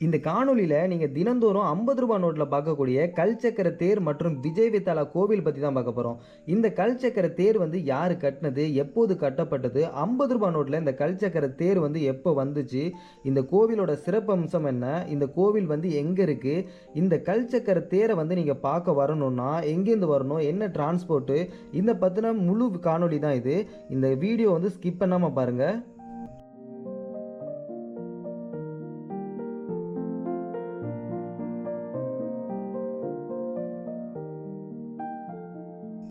இந்த காணொலியில் நீங்கள் தினந்தோறும் ஐம்பது ரூபாய் நோட்டில் பார்க்கக்கூடிய கல்சக்கர தேர் மற்றும் விஜய் வித்தாலா கோவில் பற்றி தான் பார்க்க போகிறோம் இந்த கல்சக்கர தேர் வந்து யார் கட்டினது எப்போது கட்டப்பட்டது ஐம்பது ரூபாய் நோட்டில் இந்த கல்சக்கர தேர் வந்து எப்போ வந்துச்சு இந்த கோவிலோட சிறப்பம்சம் என்ன இந்த கோவில் வந்து எங்கே இருக்குது இந்த கல்சக்கர தேரை வந்து நீங்கள் பார்க்க வரணும்னா எங்கேருந்து வரணும் என்ன டிரான்ஸ்போர்ட்டு இந்த பற்றின முழு காணொளி தான் இது. இந்த வீடியோ வந்து ஸ்கிப் பண்ணாமல் பாருங்கள்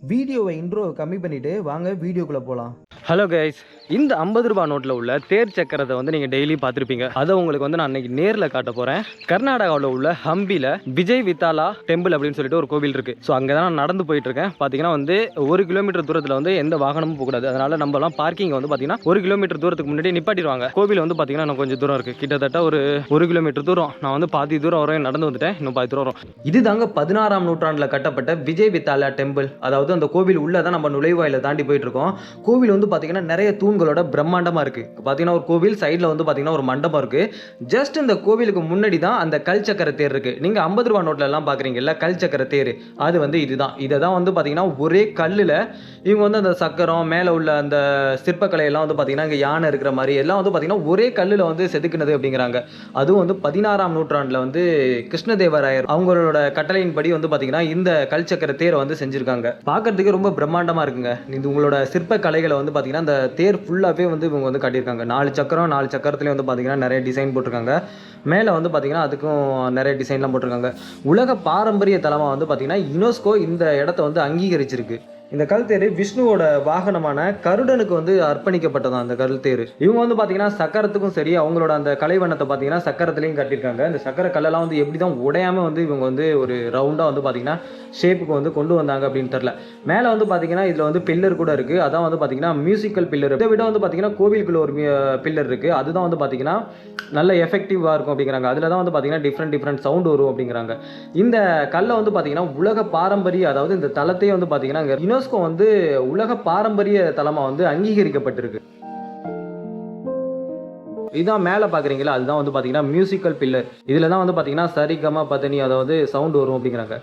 வீடியோவை இன்ட்ரோ கம்மி பண்ணிவிட்டு வாங்க வீடியோக்குள்ளே போகலாம் ஹலோ கைஸ் இந்த ஐம்பது ரூபாய் நோட்டில் உள்ள தேர் சக்கரத்தை வந்து நீங்கள் டெய்லி பார்த்துருப்பீங்க. அதை உங்களுக்கு வந்து நான் இன்னைக்கு நேரில் காட்ட போகிறேன் கர்நாடகாவில் உள்ள ஹம்பியில் விஜய் வித்தாலா டெம்பிள் அப்படின்னு சொல்லிட்டு ஒரு கோவில் இருக்குது ஸோ அங்கே தான் நான் நடந்து போயிட்டுருக்கேன். பார்த்தீங்கன்னா வந்து ஒரு கிலோமீட்டர் தூரத்தில் வந்து எந்த வாகனமும் போகக்கூடாது அதனால் நம்மலாம் பார்க்கிங் வந்து பார்த்தீங்கன்னா ஒரு கிலோமீட்டர் தூரத்துக்கு முன்னாடி நிப்பாட்டிடுவாங்க. கோவில் வந்து பார்த்தீங்கன்னா நான் கொஞ்சம் தூரம் இருக்குது கிட்டத்தட்ட ஒரு ஒரு கிலோமீட்டர் தூரம். நான் வந்து பாதி தூரம் வரையும் நடந்து வந்துட்டேன். இன்னும் பாதி தூரம் வரும். இதுதாங்க பதினாறாம் நூற்றாண்டில் கட்டப்பட்ட விஜய் வித்தாலா டெம்பிள் அதாவது அந்த கோவில் உள்ளே தான் நம்ம நுழைவாயில் தாண்டி போயிட்டு இருக்கோம் கோவில் வந்து பார்த்தீங்கன்னா நிறைய தூண்களோட பிரம்மாண்டமாக இருக்குது பார்த்தீங்கன்னா ஒரு கோவில் சைடில் வந்து பார்த்தீங்கன்னா ஒரு மண்டபம் இருக்குது ஜஸ்ட் இந்த கோவிலுக்கு முன்னாடி தான் அந்த கல் சக்கர தேர் இருக்குது நீங்கள் ஐம்பது ரூபா நோட்லலாம் பார்க்குறீங்கல்ல கல் சக்கர தேர். அது வந்து இதுதான். இதை தான் வந்து பார்த்தீங்கன்னா ஒரே கல்லில் இவங்க வந்து அந்த சக்கரம் மேலே உள்ள அந்த சிற்பக்கலையெல்லாம் வந்து பார்த்தீங்கன்னா இங்கே யானை இருக்கிற மாதிரி எல்லாம் வந்து பார்த்தீங்கன்னா ஒரே கல்லில் வந்து செதுக்குனது அப்படிங்கிறாங்க. அதுவும் வந்து பதினாறாம் நூற்றாண்டில் வந்து கிருஷ்ணதேவராயர் அவங்களோட கட்டளையின்படி வந்து பார்த்தீங்கன்னா இந்த கல் சக்கர தேரை வந்து செஞ்சுருக்காங்க. பார்க்குறதுக்கு ரொம்ப பிரம்மாண்டமாக இருக்குங்க. இது உங்களோட சிற்ப கலைகளை வந்து பார்த்தீங்கன்னா அந்த தேர் ஃபுல்லாகவே வந்து இவங்க வந்து கட்டியிருக்காங்க. நாலு சக்கரம் நாலு சக்கரத்துலேயும் வந்து பார்த்தீங்கன்னா நிறைய டிசைன் போட்டிருக்காங்க. மேலே வந்து பார்த்தீங்கன்னா அதுக்கும் நிறைய டிசைன்லாம் போட்டிருக்காங்க. உலக பாரம்பரிய தலமாக வந்து பார்த்தீங்கன்னா யுனெஸ்கோ இந்த இடத்த வந்து அங்கீகரிச்சிருக்கு. இந்த கல் தேர் விஷ்ணுவோட வாகனமான கருடனுக்கு வந்து அர்ப்பணிக்கப்பட்டதான் அந்த கல் தேர் இவங்க வந்து பார்த்தீங்கன்னா சக்கரத்துக்கும் சரி அவங்களோட அந்த கலைவண்ணத்தை பார்த்தீங்கன்னா சக்கரத்துலையும் கட்டியிருக்காங்க. இந்த சக்கர கல்லெல்லாம் வந்து எப்படி தான் உடையாம வந்து இவங்க வந்து ஒரு ரவுண்டாக வந்து பார்த்தீங்கன்னா ஷேப்புக்கு வந்து கொண்டு வந்தாங்க அப்படின்னு தெரில மேலே வந்து பார்த்தீங்கன்னா இதில் வந்து பில்லர் கூட இருக்குது அதான் வந்து பார்த்தீங்கன்னா மியூசிக்கல் பில்லர் இதை விட வந்து பார்த்தீங்கன்னா கோவிலுக்குள்ள ஒரு பில்லர் இருக்குது அதுதான் வந்து பார்த்தீங்கன்னா நல்ல எஃபெக்டிவாக இருக்கும் அப்படிங்கிறாங்க. அதில் தான் வந்து பார்த்தீங்கன்னா டிஃப்ரெண்ட் டிஃப்ரெண்ட் சவுண்ட் வரும் அப்படிங்கிறாங்க. இந்த கல்லை வந்து பார்த்தீங்கன்னா உலக பாரம்பரிய அதாவது இந்த தளத்தையே வந்து பார்த்தீங்கன்னா இங்கே யுனெஸ்கோ வந்து உலக பாரம்பரிய தலமாக வந்து அங்கீகரிக்கப்பட்டிருக்கு. இதான் மேலே பார்க்குறீங்களா அதுதான் வந்து பார்த்தீங்கன்னா மியூசிக்கல் பில்லர் இதில் தான் வந்து பார்த்தீங்கன்னா சரிகமா பதனி அதாவது சவுண்ட் வரும் அப்படிங்கிறாங்க.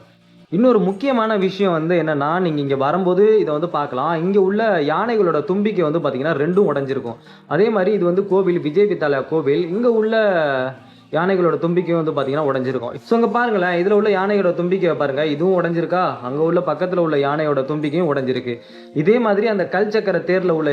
இன்னொரு முக்கியமான விஷயம் வந்து என்னன்னா நீங்கள் இங்கே வரும்போது இதை வந்து பார்க்கலாம். இங்கே உள்ள யானைகளோட தும்பிக்கை வந்து பார்த்தீங்கன்னா ரெண்டும் உடஞ்சிருக்கும். அதே மாதிரி இது வந்து கோவில் விஜய் வித்தாலயா கோவில். இங்கே உள்ள யானைகளோட தும்பிக்கையும் வந்து பார்த்தீங்கன்னா உடஞ்சிருக்கும். ஸோ இங்கே பாருங்களேன் இதில் உள்ள யானையோட தும்பிக்கை பாருங்க. இதுவும் உடஞ்சிருக்கா? அங்கே உள்ள பக்கத்தில் உள்ள யானையோட தும்பிக்கையும் உடஞ்சிருக்கு. இதே மாதிரி அந்த கல் சக்கர தேரில் உள்ள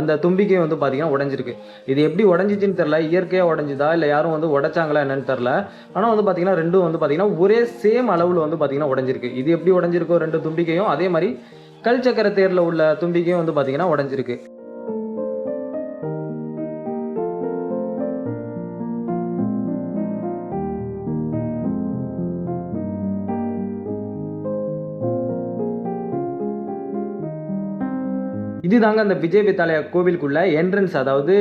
அந்த தும்பிக்கையும் வந்து பார்த்தீங்கன்னா உடஞ்சிருக்கு. இது எப்படி உடஞ்சிச்சின்னு தெரில இயற்கையாக உடஞ்சுதா? இல்லை யாரும் வந்து உடைச்சாங்களா என்னன்னு தெரில ஆனால் வந்து பார்த்தீங்கன்னா ரெண்டும் வந்து பார்த்தீங்கன்னா ஒரே சேம் அளவில் வந்து பார்த்தீங்கன்னா உடஞ்சிருக்கு. இது எப்படி உடஞ்சிருக்கோ ரெண்டு தும்பிக்கையும் அதே மாதிரி கல் சக்கர தேரில் உள்ள தும்பிக்கையும் வந்து பார்த்தீங்கன்னா உடஞ்சிருக்கு. இதுதாங்க அந்த விஜய் வித்தாலயா கோவிலுக்குள்ள என்ட்ரன்ஸ் அதாவது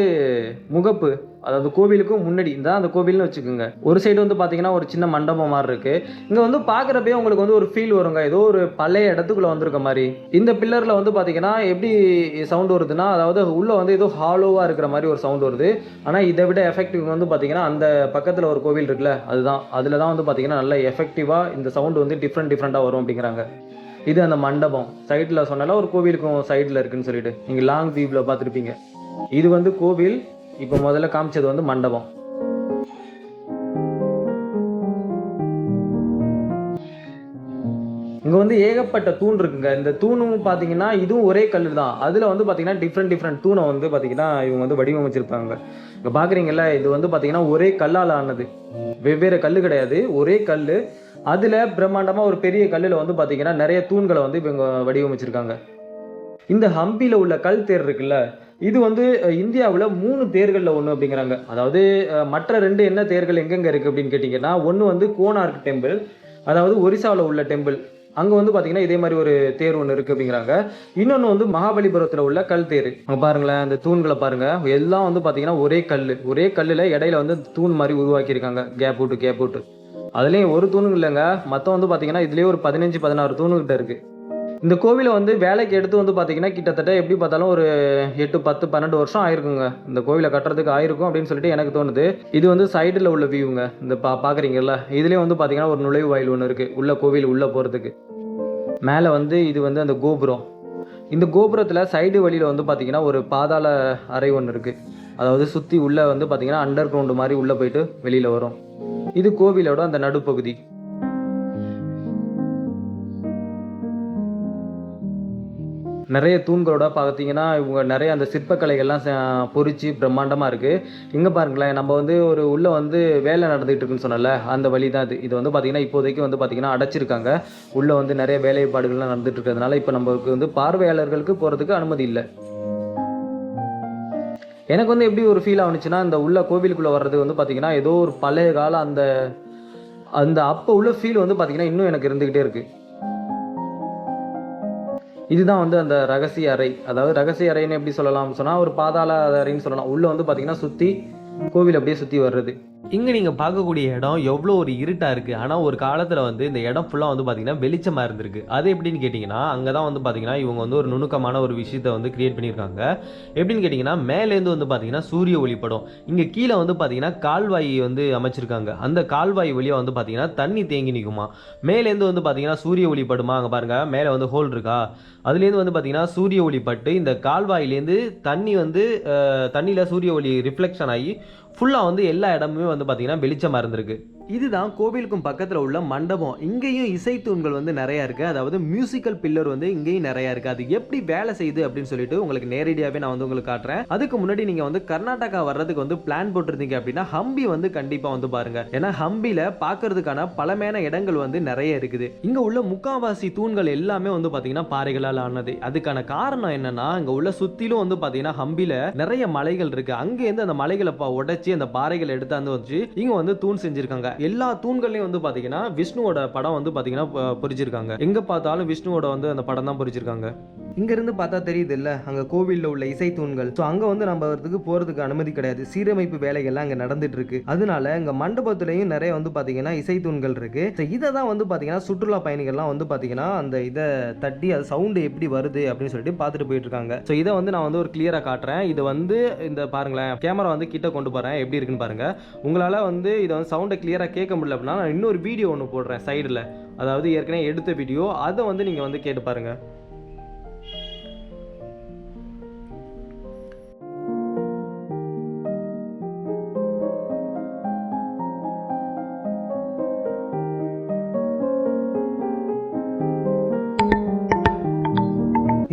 முகப்பு அதாவது கோவிலுக்கும் முன்னாடி. இந்த அந்த கோவில்னு வச்சுக்கோங்க. ஒரு சைடு வந்து பார்த்தீங்கன்னா ஒரு சின்ன மண்டபம் மாதிரி இருக்கு. இங்கே வந்து பார்க்குறப்பே உங்களுக்கு வந்து ஒரு ஃபீல் வருங்க. ஏதோ ஒரு பழைய இடத்துக்குள்ள வந்திருக்க மாதிரி. இந்த பில்லரில் வந்து பார்த்தீங்கன்னா எப்படி சவுண்ட் வருதுன்னா அதாவது உள்ளே வந்து ஏதோ ஹாலோவாக இருக்கிற மாதிரி ஒரு சவுண்ட் வருது. ஆனால் இதை விட எஃபெக்டிவ் வந்து பார்த்தீங்கன்னா அந்த பக்கத்தில் ஒரு கோவில் இருக்குல்ல அதுதான். அதில் தான் வந்து பார்த்தீங்கன்னா நல்ல எஃபெக்டிவாக இந்த சவுண்ட் வந்து டிஃப்ரெண்ட் டிஃப்ரெண்ட்டாக வரும் அப்படிங்கிறாங்க. இது அந்த மண்டபம். சைடில் சொன்னால ஒரு கோவிலுக்கும் சைடில் இருக்குன்னு சொல்லிட்டு. நீங்கள் லாங் வியூவில் பார்த்துருப்பீங்க. இது வந்து கோவில் இப்போ முதல்ல காமிச்சது வந்து மண்டபம். இங்கே வந்து ஏகப்பட்ட தூண் இருக்குங்க. இந்த தூணும் பார்த்தீங்கன்னா இதுவும் ஒரே கல் தான். அதில் வந்து பார்த்தீங்கன்னா டிஃப்ரெண்ட் டிஃப்ரெண்ட் தூணை வந்து பார்த்தீங்கன்னா இவங்க வந்து வடிவமைச்சிருப்பாங்க. இங்கே பார்க்குறீங்கல்ல இது வந்து பார்த்தீங்கன்னா ஒரே கல்லால் ஆனது. வெவ்வேறு கல் கிடையாது. ஒரே கல் அதில் பிரம்மாண்டமாக ஒரு பெரிய கல்லில் வந்து பார்த்தீங்கன்னா நிறைய தூண்களை வந்து இவங்க வடிவமைச்சிருக்காங்க. இந்த ஹம்பியில் உள்ள கல் தேர் இருக்குல்ல இது வந்து இந்தியாவில் மூணு தேர்களில் ஒன்று அப்படிங்கிறாங்க. அதாவது மற்ற ரெண்டு என்ன தேர்கள் எங்கெங்கே இருக்குது அப்படின்னு கேட்டிங்கன்னா ஒன்று வந்து கோனார்க் டெம்பிள் அதாவது ஒரிசாவில் உள்ள டெம்பிள். அங்கே வந்து பார்த்தீங்கன்னா இதே மாதிரி ஒரு தேர் ஒன்று இருக்குது அப்படிங்கிறாங்க. இன்னொன்று வந்து மகாபலிபுரத்தில் உள்ள கல் தேர். அங்கே பாருங்களேன் அந்த தூண்களை பாருங்கள் எல்லாம் வந்து பார்த்தீங்கன்னா ஒரே கல் ஒரே கல்லில் இடையில வந்து தூண் மாதிரி உருவாக்கியிருக்காங்க. கேப் விட்டு கேப் விட்டு அதுலேயும் ஒரு தூணு இல்லைங்க. மொத்தம் வந்து பார்த்தீங்கன்னா இதுலேயே ஒரு பதினஞ்சு பதினாறு தூணுகிட்ட இருக்குது இந்த கோவிலை வந்து வேலைக்கு எடுத்து வந்து பார்த்தீங்கன்னா கிட்டத்தட்ட எப்படி பார்த்தாலும் ஒரு எட்டு பத்து பன்னெண்டு வருஷம் ஆயிருக்குங்க. இந்த கோவிலை கட்டுறதுக்கு ஆயிருக்கும் அப்படின்னு சொல்லிட்டு எனக்கு தோணுது. இது வந்து சைடில் உள்ள வியூங்க இந்த பா பார்க்குறீங்கல்ல இதுலேயும் வந்து பார்த்தீங்கன்னா ஒரு நுழைவு வாயில் ஒன்று இருக்குது உள்ள கோவில் உள்ளே போகிறதுக்கு மேலே வந்து இது வந்து அந்த கோபுரம். இந்த கோபுரத்தில் சைடு வழியில் வந்து பார்த்தீங்கன்னா ஒரு பாதாள அறை ஒன்று இருக்குது அதாவது சுற்றி உள்ளே வந்து பார்த்தீங்கன்னா அண்டர் கிரவுண்டு மாதிரி உள்ளே போயிட்டு வெளியில் வரும். இது கோவிலோட அந்த நடுப்பகுதி. நிறைய தூண்களோட பார்த்தீங்கன்னா இவங்க நிறைய அந்த சிற்பக்கலைகள்லாம் ச- பொறிச்சு பிரம்மாண்டமாக இருக்குது இங்கே பாருங்களேன் நம்ம வந்து ஒரு உள்ளே வந்து வேலை நடந்துகிட்டு இருக்குன்னு சொன்னல அந்த வழி தான் இது. இது வந்து பார்த்திங்கன்னா இப்போதைக்கு வந்து பார்த்திங்கன்னா அடைச்சிருக்காங்க. உள்ளே வந்து நிறைய வேலைப்பாடுகள்லாம் நடந்துட்டு இருக்கிறதுனால இப்போ நம்மளுக்கு வந்து பார்வையாளர்களுக்கு போகிறதுக்கு அனுமதி இல்லை. எனக்கு வந்து எப்படி ஒரு ஃபீல் ஆகுனுச்சுன்னா இந்த உள்ள கோவிலுக்குள்ளே வர்றது வந்து பார்த்திங்கன்னா ஏதோ ஒரு பழைய கால அந்த அந்த அப்போ உள்ள ஃபீல் வந்து பார்த்திங்கன்னா இன்னும் எனக்கு இருந்துக்கிட்டே இருக்குது இதுதான் வந்து அந்த ரகசிய அறை. அதாவது ரகசிய அறைன்னு எப்படி சொல்லலாம்னு சொன்னால் ஒரு பாதாள அறைன்னு சொல்லலாம். உள்ளே வந்து பார்த்தீங்கன்னா சுற்றி கோவில் அப்படியே சுற்றி வர்றது. இங்கே நீங்கள் பார்க்கக்கூடிய இடம் எவ்வளோ ஒரு இருட்டாக இருக்குது ஆனால் ஒரு காலத்தில் வந்து இந்த இடம் ஃபுல்லாக வந்து பார்த்தீங்கன்னா வெளிச்சமாக இருந்திருக்கு. அது எப்படின்னு கேட்டிங்கன்னா அங்கே தான் வந்து பார்த்தீங்கன்னா இவங்க வந்து ஒரு நுணுக்கமான ஒரு விஷயத்தை வந்து கிரியேட் பண்ணியிருக்காங்க. எப்படின்னு கேட்டிங்கன்னா மேலேருந்து வந்து பார்த்தீங்கன்னா சூரிய ஒளிப்படம் இங்கே கீழே வந்து பார்த்தீங்கன்னா கால்வாய் வந்து அமைச்சிருக்காங்க. அந்த கால்வாய் வழியாக வந்து பார்த்தீங்கன்னா தண்ணி தேங்கி நிற்குமா மேலேருந்து வந்து பார்த்தீங்கன்னா சூரிய ஒளிப்படுமா அங்கே பாருங்கள் மேலே வந்து ஹோல் இருக்கா? அதுலேருந்து வந்து பார்த்தீங்கன்னா சூரிய ஒளிப்பட்டு இந்த கால்வாயிலேருந்து தண்ணி வந்து தண்ணியில் சூரிய ஒளி ரிஃப்ளெக்ஷன் ஆகி ஃபுல்லாக வந்து எல்லா இடமுமே வந்து பார்த்திங்கன்னா வெளிச்சமாக இருந்திருக்கு. இதுதான் கோவிலுக்கும் பக்கத்தில் உள்ள மண்டபம். இங்கேயும் இசைத்தூண்கள் வந்து நிறையா இருக்குது அதாவது மியூசிக்கல் பில்லர் வந்து இங்கேயும் நிறையா இருக்குது அது எப்படி வேலை செய்யுது அப்படின்னு சொல்லிட்டு உங்களுக்கு நேரடியாகவே நான் வந்து உங்களுக்கு காட்டுறேன். அதுக்கு முன்னாடி நீங்கள் வந்து கர்நாடகா வர்றதுக்கு வந்து பிளான் போட்டிருந்தீங்க அப்படின்னா ஹம்பி வந்து கண்டிப்பாக வந்து பாருங்க. ஏன்னா ஹம்பியில் பார்க்கறதுக்கான பழமையான இடங்கள் வந்து நிறைய இருக்குது. இங்கே உள்ள முக்காவாசி தூண்கள் எல்லாமே வந்து பார்த்தீங்கன்னா பாறைகளால் ஆனது. அதுக்கான காரணம் என்னன்னா இங்கே உள்ள சுற்றிலும் வந்து பார்த்தீங்கன்னா ஹம்பியில் நிறைய மலைகள் இருக்குது அங்கேருந்து அந்த மலைகளை பா- உடைச்சி அந்த பாறைகளை எடுத்தாந்து வச்சு இங்கே வந்து தூண் செஞ்சுருக்காங்க. எல்லா தூண்கள்லயும் வந்து பாத்தீங்கன்னா விஷ்ணுவோட படம் வந்து பாத்தீங்கன்னா பொறிச்சிருக்காங்க எங்க பார்த்தாலும் விஷ்ணுவோட வந்து அந்த படம் தான் பொறிச்சிருக்காங்க இங்கேருந்து பார்த்தா தெரியுது இல்லை அங்கே கோவிலில் உள்ள இசை தூண்கள். ஸோ அங்கே வந்து நம்ம வரதுக்கு போகிறதுக்கு அனுமதி கிடையாது. சீரமைப்பு வேலைகள்லாம் அங்கே நடந்துட்டு இருக்கு அதனால இங்கே மண்டபத்துலேயும் நிறைய வந்து பார்த்தீங்கன்னா இசை தூண்கள் இருக்கு. ஸோ இதை தான் வந்து பார்த்தீங்கன்னா சுற்றுலா பயணிகள்லாம் வந்து பார்த்தீங்கன்னா அந்த இதை தட்டி அது சவுண்டு எப்படி வருது அப்படின்னு சொல்லிட்டு பார்த்துட்டு போயிட்டு இருக்காங்க. ஸோ இதை வந்து நான் வந்து ஒரு கிளியராக காட்டுறேன். இது வந்து இந்த பாருங்களேன் கேமரா வந்து கிட்ட கொண்டு போகிறேன் எப்படி இருக்குன்னு பாருங்க. உங்களால் வந்து இதை வந்து சவுண்டை கிளியராக கேட்க முடியல அப்படின்னா நான் இன்னொரு வீடியோ ஒன்று போடுறேன் சைடில் அதாவது ஏற்கனவே எடுத்த வீடியோ அதை வந்து நீங்கள் வந்து கேட்டு பாருங்கள்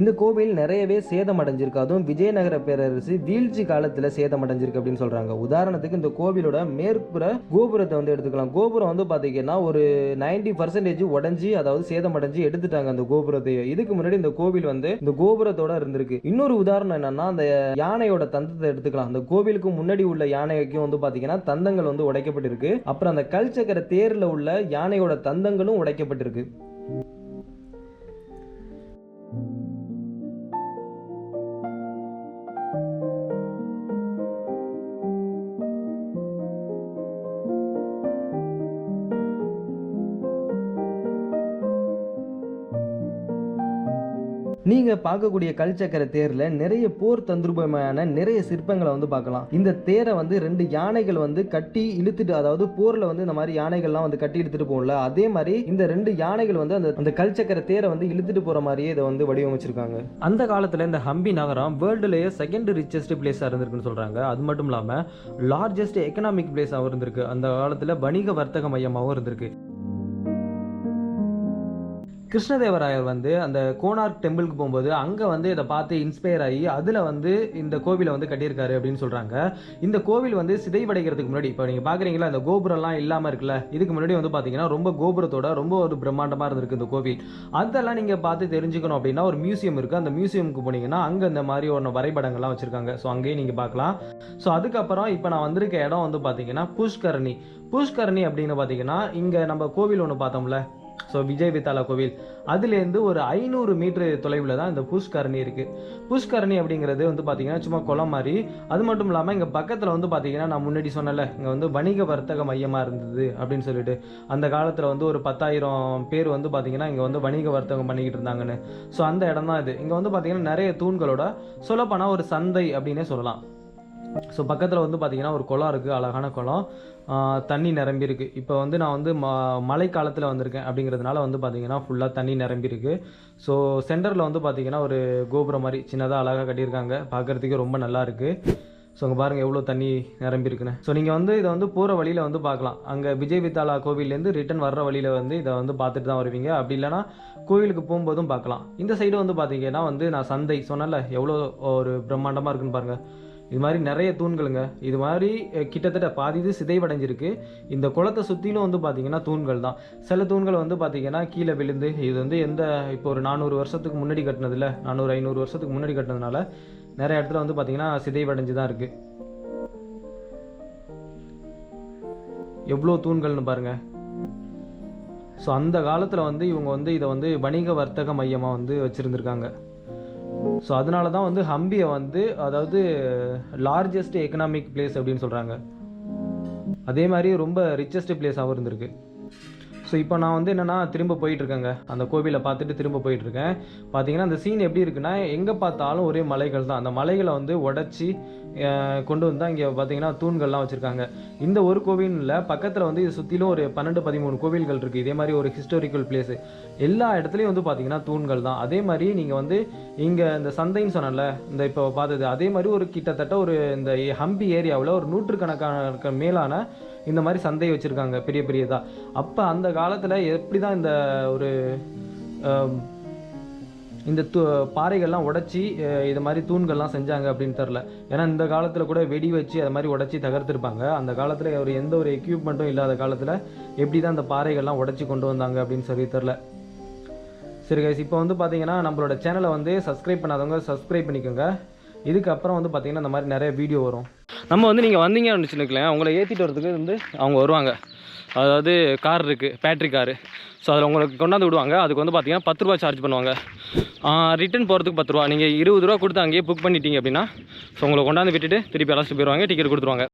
இந்த கோவில் நிறையவே சேதம் அடைஞ்சிருக்கு அதுவும் விஜயநகர பேரரசு வீழ்ச்சி காலத்தில் சேதம் அடைஞ்சிருக்கு அப்படின்னு சொல்றாங்க. உதாரணத்துக்கு இந்த கோவிலோட மேற்புற கோபுரத்தை வந்து எடுத்துக்கலாம். கோபுரம் வந்து பார்த்தீங்கன்னா ஒரு 90% பர்சன்டேஜ் உடஞ்சி அதாவது சேதம் அடைஞ்சு எடுத்துட்டாங்க அந்த கோபுரத்தை. இதுக்கு முன்னாடி இந்த கோவில் வந்து இந்த கோபுரத்தோட இருந்திருக்கு. இன்னொரு உதாரணம் என்னன்னா அந்த யானையோட தந்தத்தை எடுத்துக்கலாம். அந்த கோவிலுக்கு முன்னாடி உள்ள யானைக்கும் வந்து பார்த்தீங்கன்னா தந்தங்கள் வந்து உடைக்கப்பட்டிருக்கு. அப்புறம் அந்த கல்சக்கர தேர்ல உள்ள யானையோட தந்தங்களும் உடைக்கப்பட்டிருக்கு. நீங்கள் பார்க்கக்கூடிய கல்சக்கர தேரில் நிறைய போர் தந்திரூபமான நிறைய சிற்பங்களை வந்து பார்க்கலாம். இந்த தேரை வந்து ரெண்டு யானைகள் வந்து கட்டி இழுத்துட்டு அதாவது போரில் வந்து இந்த மாதிரி யானைகள்லாம் வந்து கட்டி இழுத்துட்டு போகல அதே மாதிரி இந்த ரெண்டு யானைகள் வந்து அந்த அந்த கல்சக்கர தேரை வந்து இழுத்துட்டு போகிற மாதிரியே இதை வந்து வடிவமைச்சிருக்காங்க. அந்த காலத்தில் இந்த ஹம்பி நகரம் வேர்ல்டுலேயே செகண்ட் ரிச்சஸ்ட் பிளேஸாக இருந்திருக்குன்னு சொல்கிறாங்க அது மட்டும் இல்லாமல் லார்ஜஸ்ட் எக்கனாமிக் பிளேஸாகவும் இருந்திருக்கு. அந்த காலத்தில் வணிக வர்த்தக மையமாகவும் இருந்திருக்கு. கிருஷ்ணதேவராயர் வந்து அந்த கோனார்க் டெம்பிளுக்கு போகும்போது அங்கே வந்து இதை பார்த்து இன்ஸ்பயர் ஆகி அதில் வந்து இந்த கோவிலை வந்து கட்டியிருக்காரு அப்படின்னு சொல்கிறாங்க இந்த கோவில் வந்து சிதைவடைகிறதுக்கு முன்னாடி இப்போ நீங்கள் பார்க்குறீங்களா இந்த கோபுரம்லாம் இல்லாமல் இருக்குல்ல இதுக்கு முன்னாடி வந்து பார்த்தீங்கன்னா ரொம்ப கோபுரத்தோட ரொம்ப ஒரு பிரம்மாண்டமாக இருந்திருக்கு இந்த கோவில். அதெல்லாம் நீங்கள் பார்த்து தெரிஞ்சுக்கணும் அப்படின்னா ஒரு மியூசியம் இருக்குது அந்த மியூசியமுக்கு போனீங்கன்னா அங்கே இந்த மாதிரி ஒன்று வரைபடங்கள்லாம் வச்சுருக்காங்க. ஸோ அங்கேயும் நீங்கள் பார்க்கலாம். ஸோ அதுக்கப்புறம் இப்போ நான் வந்திருக்க இடம் வந்து பார்த்தீங்கன்னா புஷ்கரணி. புஷ்கரணி அப்படின்னு பார்த்தீங்கன்னா இங்கே நம்ம கோவில் ஒன்று பார்த்தோம்ல ஸோ விஜய் வித்தாலா கோவில் அதுலேருந்து ஒரு ஐநூறு மீட்டர் தொலைவில் தான் இந்த புஷ்கரணி இருக்குது புஷ்கரணி அப்படிங்கிறது வந்து பார்த்திங்கன்னா சும்மா குளம் மாதிரி. அது மட்டும் இல்லாமல் இங்கே பக்கத்தில் வந்து பார்த்திங்கன்னா நான் முன்னாடி சொன்னல இங்கே வந்து வணிக வர்த்தக மையமாக இருந்தது அப்படின்னு சொல்லிட்டு. அந்த காலத்தில் வந்து ஒரு பத்தாயிரம் பேர் வந்து பார்த்திங்கன்னா இங்கே வந்து வணிக வர்த்தகம் பண்ணிக்கிட்டு இருந்தாங்கன்னு. ஸோ அந்த இடம் தான் இது. இங்கே வந்து பார்த்திங்கன்னா நிறைய தூண்களோட சொல்லப்போனால் ஒரு சந்தை அப்படின்னே சொல்லலாம். ஸோ பக்கத்தில் வந்து பார்த்தீங்கன்னா ஒரு குளம் இருக்குது அழகான குளம். தண்ணி நிரம்பியிருக்கு இப்போ வந்து நான் வந்து ம மழை காலத்தில் வந்திருக்கேன் அப்படிங்கிறதுனால வந்து பார்த்தீங்கன்னா ஃபுல்லாக தண்ணி நிரம்பியிருக்கு ஸோ சென்டரில் வந்து பார்த்தீங்கன்னா ஒரு கோபுரம் மாதிரி சின்னதாக அழகாக கட்டியிருக்காங்க. பார்க்குறதுக்கு ரொம்ப நல்லா இருக்குது ஸோ அங்கே பாருங்கள் எவ்வளோ தண்ணி நிரம்பியிருக்குன்னு ஸோ நீங்கள் வந்து இதை வந்து போகிற வழியில் வந்து பார்க்கலாம் அங்கே விஜய் வித்தாலா கோவிலேருந்து ரிட்டன் வர்ற வழியில் வந்து இதை வந்து பார்த்துட்டு தான் வருவீங்க. அப்படி இல்லைன்னா கோவிலுக்கு போகும்போதும் பார்க்கலாம். இந்த சைடு வந்து பார்த்தீங்கன்னா வந்து நான் சந்தை சொன்னேன்ல எவ்வளோ ஒரு பிரம்மாண்டமாக இருக்குன்னு பாருங்கள் இது மாதிரி நிறைய தூண்களுங்க. இது மாதிரி கிட்டத்தட்ட பாதி இது சிதைவடைஞ்சிருக்கு. இந்த குளத்தை சுற்றிலும் வந்து பார்த்தீங்கன்னா தூண்கள் தான். சில தூண்கள் வந்து பார்த்தீங்கன்னா கீழே விழுந்து இது வந்து எந்த இப்போ ஒரு நானூறு வருஷத்துக்கு முன்னாடி கட்டினதில்ல நானூறு ஐநூறு வருஷத்துக்கு முன்னாடி கட்டினதுனால நிறைய இடத்துல வந்து பார்த்தீங்கன்னா சிதைவடைஞ்சு தான் இருக்குது எவ்வளோ தூண்கள்னு பாருங்கள் ஸோ அந்த காலத்தில் வந்து இவங்க வந்து இதை வந்து வணிக வர்த்தக மையமாக வந்து வச்சுருந்துருக்காங்க. ஸோ அதனால தான் வந்து ஹம்பியை வந்து அதாவது லார்ஜஸ்ட் எக்கனாமிக் பிளேஸ் அப்படின்னு சொல்கிறாங்க அதே மாதிரி ரொம்ப ரிச்சஸ்ட் பிளேஸாகவும் இருந்திருக்கு. ஸோ இப்போ நான் வந்து என்னென்னா திரும்ப போயிட்டுருக்கேங்க. அந்த கோவிலை பார்த்துட்டு திரும்ப போயிட்டுருக்கேன். பார்த்தீங்கன்னா அந்த சீன் எப்படி இருக்குன்னா எங்கே பார்த்தாலும் ஒரே மலைகள் தான். அந்த மலைகளை வந்து உடச்சி கொண்டு வந்தால் இங்கே பார்த்தீங்கன்னா தூண்கள்லாம் வச்சுருக்காங்க. இந்த ஒரு கோவிலில் பக்கத்தில் வந்து இது சுற்றிலும் ஒரு பன்னெண்டு பதிமூணு கோவில்கள் இருக்குது இதே மாதிரி ஒரு ஹிஸ்டாரிக்கல் பிளேஸு எல்லா இடத்துலையும் வந்து பார்த்தீங்கன்னா தூண்கள் தான். அதே மாதிரி நீங்கள் வந்து இங்கே இந்த சந்தைன்னு சொன்னல இந்த இப்போ பார்த்தது அதே மாதிரி ஒரு கிட்டத்தட்ட ஒரு இந்த ஹம்பி ஏரியாவில் ஒரு நூற்றுக்கணக்கான மேலான இந்த மாதிரி சந்தை வச்சுருக்காங்க பெரிய பெரியதாக அப்போ அந்த காலத்தில் எப்படி தான் இந்த ஒரு இந்த தூ பாறைகள்லாம் உடச்சி இது மாதிரி தூண்கள்லாம் செஞ்சாங்க அப்படின்னு தெரில ஏன்னா இந்த காலத்தில் கூட வெடி வச்சு அது மாதிரி உடச்சி தகர்த்துருப்பாங்க. அந்த காலத்தில் ஒரு எந்த ஒரு எக்யூப்மெண்ட்டும் இல்லாத காலத்தில் எப்படி தான் இந்த பாறைகள்லாம் உடச்சி கொண்டு வந்தாங்க அப்படின்னு சொல்லி தெரில சரி கைஸ் இப்போ வந்து பார்த்தீங்கன்னா நம்மளோட சேனலை வந்து சப்ஸ்கிரைப் பண்ணாதவங்க சப்ஸ்கிரைப் பண்ணிக்கோங்க. இதுக்கப்புறம் வந்து பார்த்தீங்கன்னா இந்த மாதிரி நிறைய வீடியோ வரும். நம்ம வந்து நீங்கள் வந்தீங்கன்னு வச்சுருக்கலாம் அவங்கள ஏற்றிட்டு வரதுக்கு வந்து அவங்க வருவாங்க. அதாவது கார் இருக்குது பேட்ரி காரு ஸோ அதில் உங்களுக்கு கொண்டாந்து விடுவாங்க. அதுக்கு வந்து பார்த்தீங்கன்னா பத்து ரூபா சார்ஜ் பண்ணுவாங்க. ரிட்டன் போகிறதுக்கு பத்து ரூபா. நீங்கள் இருபது ரூபா கொடுத்து அங்கேயே புக் பண்ணிட்டீங்க அப்படின்னா ஸோ உங்களை கொண்டாந்து விட்டுட்டு திருப்பி அழைச்சிட்டு போயிடுவாங்க டிக்கெட் கொடுத்துருவாங்க.